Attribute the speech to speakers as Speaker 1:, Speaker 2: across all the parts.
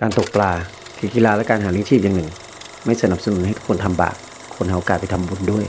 Speaker 1: การตกปลาคือกีฬาและการหาเลี้ยงชีพอย่างหนึ่ง ไม่สนับสนุนให้ทุกคนทำบาปคนเอาโอกาสไปทำบุญด้วย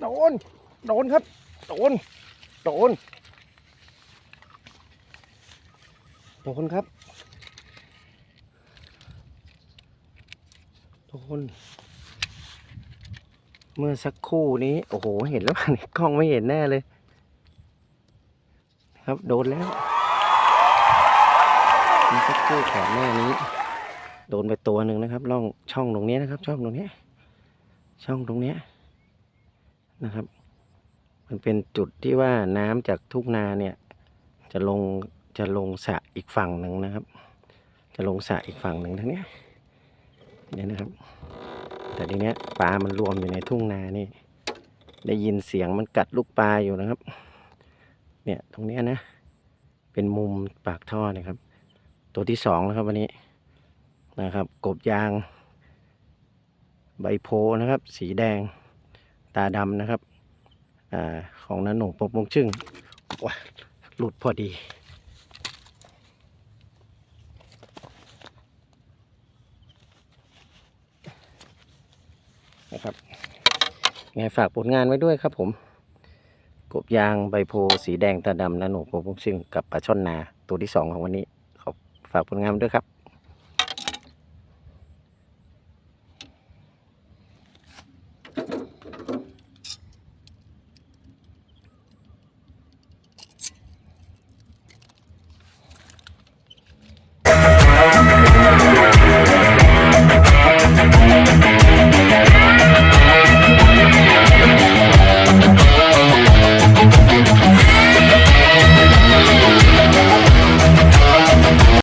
Speaker 2: โดน โดนครับ โดน โดน โดนครับ โดน เมื่อสักครู่นี้ โอ้โห เห็นแล้วในกล้องไม่เห็นแน่เลย ครับ โดนแล้วเมื่อสักครู่ก่อนหน้านี้โดนไปตัวหนึ่งนะครับร่องช่องตรงนี้นะครับ ช่องตรงนี้ ช่องตรงนี้ นะครับ มันเป็นจุดที่ว่าน้ำจากทุ่งนาเนี่ย จะลงจะลงสระอีกฝั่งหนึ่งนะครับ จะลงสระอีกฝั่งหนึ่งทั้งนี้เนี่ยนะครับ แต่ทีเนี้ยปลามันรวมอยู่ในทุ่งนานี่ ได้ยินเสียงมันกัดลูกปลาอยู่นะครับ เนี่ยตรงเนี้ยนะ เป็นมุมปากท่อนะครับ ตัวที่สองแล้วครับวันนี้นะครับ กบยาง ใบโพนะครับ สีแดงาดำนะครับอของนันหนุ่งปกมงชึ่งว้าหลุดพอดีนะครับไงฝากผลงานไว้ด้วยครับผม กบยางใบโพสีแดงตาดำนันหนุ่งปกมงชึ่งกับปลาช่อนนาตัวที่สองของวันนี้ขอฝากผลงานด้วยครับ